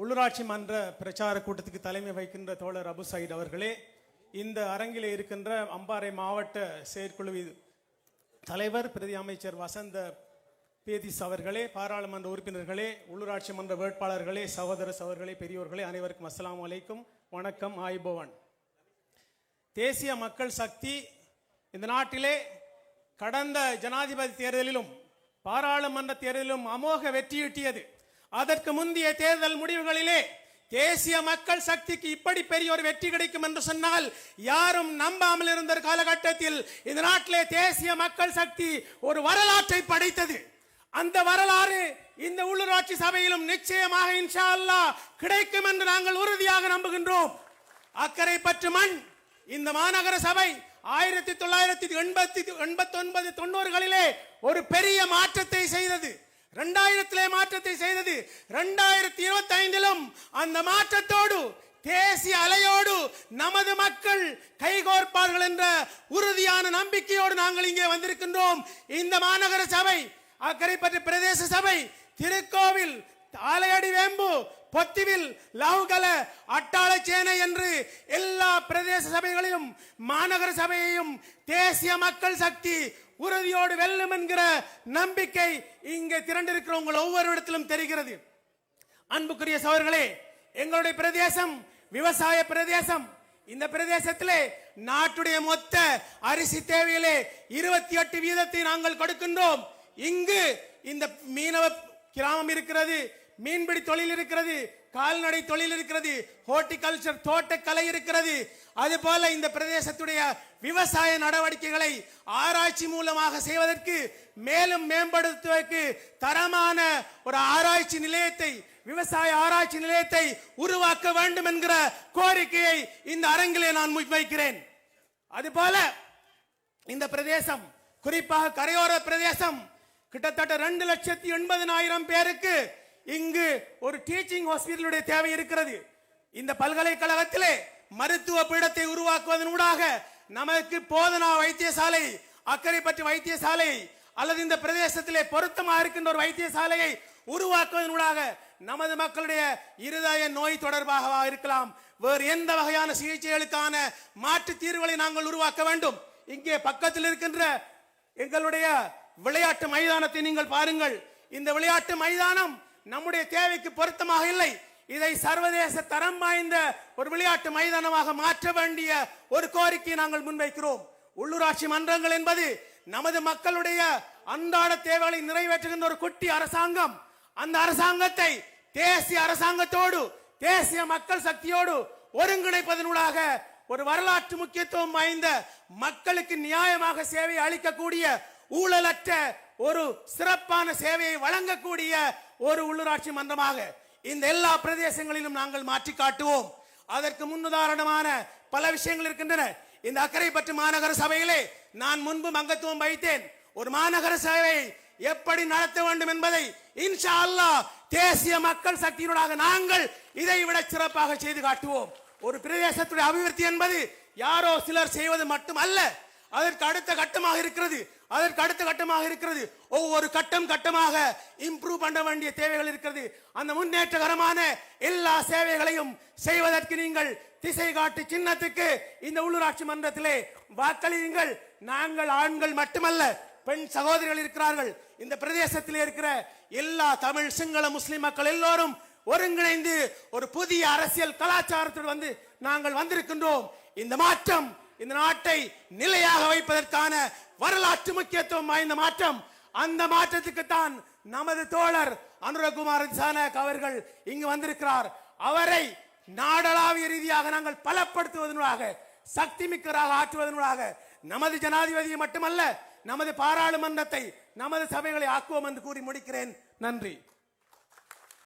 உள்ளூராட்சி மன்ற பிரச்சார கூட்டத்துக்கு தலைமை வகிக்கின்ற தோழர் அபு சயீத் அவர்களே இந்த அரங்கில் இருக்கின்ற அம்பாறை மாவட்ட செயற்குழு தலைவர் பிரதி அமைச்சர் வசந்த பேதிஸ் அவர்களே பாராளுமன்ற உறுப்பினர்களே உள்ளூராட்சி மன்ற வேட்பாளர்களே சகோதர சகோதரர்களே பெரியோர்களே அனைவருக்கும் அஸ்ஸலாமு அலைக்கும். வணக்கம் ஆய்பவன். தேசிய மக்கள் சக்தி இந்த நாட்டிலே கடந்த ஜனாதிபதி தேர்தலிலும் பாராளுமன்ற தேர்தலிலும் அமோக வெற்றியீட்டியது. அதற்கு முந்தைய தேர்தல் முடிவுகளிலே தேசிய மக்கள் சக்திக்கு இப்படி பெரிய ஒரு வெற்றி கிடைக்கும் என்று சொன்னால் யாரும் நம்பாமல் இருந்த காலகட்டத்தில் இந்த நாட்டிலே தேசிய மக்கள் சக்தி ஒரு வரலாற்றை படைத்தது. அந்த வரலாறு இந்த உள்ளூராட்சி சபையிலும் நிச்சயமாக இன்ஷா அல்லாஹ் கிடைக்கும் என்று நாங்கள் உறுதியாக நம்புகின்றோம். அக்கறை பற்று மண் இந்த மாநகர சபை ஆயிரத்தி தொள்ளாயிரத்தி எண்பத்தி எண்பத்தி ஒன்பது தொண்ணூறுகளிலே ஒரு பெரிய மாற்றத்தை செய்தது. ரெண்டாயிரத்திலே மாற்றத்தை செய்தது ரெண்டாயிரத்தி இருபத்தி ஐந்திலும் அந்த மாற்றத்தோடு தேசிய அலையோடு நமது மக்கள் கைகோர்ப்பார்கள் என்ற உறுதியான நம்பிக்கையோடு நாங்கள் இங்கே வந்திருக்கின்றோம். இந்த மாநகர சபை அக்கரைப்பற்று பிரதேச சபை திருக்கோவில் ஆலையடி வேம்பு பொத்திவில் லவுகல அட்டாளச்சேனை என்று எல்லா பிரதேச சபைகளிலும் மாநகர சபையையும் தேசிய மக்கள் சக்தி உறுதியோடு வெல்லும் என்கிற நம்பிக்கை இங்கே திரண்டிருக்கிறவங்க ஒவ்வொரு இடத்திலும் தெரிகிறது. அன்புக்குரிய சோழர்களே எங்களுடைய பிரதேசம் விவசாய பிரதேசம் இந்த பிரதேசத்திலே நாட்டுடைய மொத்த அரிசி தேவையிலே இருபத்தி எட்டு வீதத்தை நாங்கள் கொடுக்கின்றோம். இங்கு இந்த மீனவ கிராமம் இருக்கிறது மீன்பிடி தொழில் இருக்கிறது கால்நடை தொழில் இருக்கிறது ஹோர்டிகல்ச்சர் தோட்டக்கலை இருக்கிறது. அதுபோல இந்த பிரதேசத்துடைய விவசாய நடவடிக்கைகளை ஆராய்ச்சி மூலமாக செய்வதற்கு மேலும் மேம்படுத்துவதற்கு தரமான ஒரு ஆராய்ச்சி நிலையத்தை விவசாய ஆராய்ச்சி நிலையத்தை உருவாக்க வேண்டும் என்கிற கோரிக்கையை இந்த அரங்கிலே நான் முன்வைக்கிறேன். அதுபோல இந்த பிரதேசம் குறிப்பாக கரையோர பிரதேசம் கிட்டத்தட்ட ரெண்டு லட்சத்தி எண்பதனாயிரம் பேருக்கு இங்கு ஒரு டீச்சிங் ஹாஸ்பிட்டலுடைய தேவை இருக்கிறது. இந்த பல்கலைக்கழகத்திலே மருத்துவ பீடத்தை உருவாக்குவதன் ஊடாக நமக்கு போதனா வைத்தியசாலை அக்கரைப்பற்று வைத்தியசாலை அல்லது இந்த பிரதேசத்திலே பொருத்தமாக இருக்கின்ற ஒரு வைத்தியசாலையை உருவாக்குவதன் ஊடாக நமது மக்களுடைய இருதய நோய் தொடர்பாக இருக்கலாம். வேறு எந்த வகையான சிகிச்சைகளுக்கான மாற்று தீர்வுகளை நாங்கள் உருவாக்க வேண்டும். இங்கே பக்கத்தில் இருக்கின்ற எங்களுடைய விளையாட்டு மைதானத்தை நீங்கள் பாருங்கள். இந்த விளையாட்டு மைதானம் நம்முடைய தேவைக்கு பொருத்தமாக இல்லை. இதை சர்வதேச தரம் வாய்ந்த ஒரு விளையாட்டு மைதானமாக மாற்ற வேண்டிய ஒரு கோரிக்கையை நாங்கள் முன்வைக்கிறோம். உள்ளூராட்சி மன்றங்கள் என்பது நமது மக்களுடைய அன்றாட தேவைகளை நிறைவேற்றுகின்ற ஒரு குட்டி அரசாங்கம். அந்த அரசாங்கத்தை தேசிய அரசாங்கத்தோடு தேசிய மக்கள் சக்தியோடு ஒருங்கிணைப்பதனூடாக ஒரு வரலாற்று முக்கியத்துவம் வாய்ந்த மக்களுக்கு நியாயமாக சேவை அளிக்கக்கூடிய ஊழலற்ற ஒரு சிறப்பான சேவையை வழங்கக்கூடிய ஒரு உள்ளூராட்சி மன்றமாக இந்த எல்லா பிரதேசங்களிலும் நாங்கள் மாற்றி காட்டுவோம். அதற்கு முன்னுதாரணமான பல விஷயங்கள் இருக்கின்றன. இந்த அக்கரைப்பற்று மாநகர சபையிலே நான் முன்பு மங்கத்துவம் வைத்தேன். ஒரு மாநகர சபையை எப்படி நடத்த வேண்டும் என்பதை இன்ஷா அல்லாஹ் தேசிய மக்கள் சக்தியினூடாக நாங்கள் இதை விட சிறப்பாக செய்து காட்டுவோம். ஒரு பிரதேசத்துடைய அபிவிருத்தி என்பது யாரோ சிலர் செய்வது மட்டுமல்ல. அதற்கு அடுத்த கட்டமாக இருக்கிறது. அதற்கு அடுத்த கட்டமாக இருக்கிறது. ஒவ்வொரு கட்டம் கட்டமாக இம்ப்ரூவ் பண்ண வேண்டிய தேவைகள் இருக்கிறது. அந்த முன்னேற்றகரமான எல்லா சேவைகளையும் செய்வதற்கு நீங்கள் திசை காட்டு சின்னத்துக்கு இந்த உள்ளூராட்சி மன்றத்திலே வாக்களியுங்கள். நாங்கள் ஆண்கள் மட்டுமல்ல பெண் சகோதரிகள் இருக்கிறார்கள். இந்த பிரதேசத்தில் இருக்கிற எல்லா தமிழ் சிங்கள முஸ்லிம் மக்கள் எல்லோரும் ஒருங்கிணைந்து ஒரு புதிய அரசியல் கலாச்சாரத்தில் வந்து நாங்கள் வந்திருக்கின்றோம். இந்த மாற்றம் இந்த நாட்டை நிலையாக வைப்பதற்கான வரலாற்று முக்கியத்துவம் வாய்ந்த மாற்றம். அந்த மாற்றத்துக்கு தான் நமது தோழர் அனுரகுமார் சானக் அவர்கள் இங்கு வந்திருக்கிறார். அவரை நாடளாவிய ரீதியாக நாங்கள் பலப்படுத்துவதனூடாக சக்தி மிக்கராக ஆற்றுவதனூடாக நமது ஜனாதிபதியை மட்டுமல்ல நமது பாராளுமன்றத்தை நமது சபைகளை ஆக்குவோம் என்று கூறி முடிக்கிறேன். நன்றி.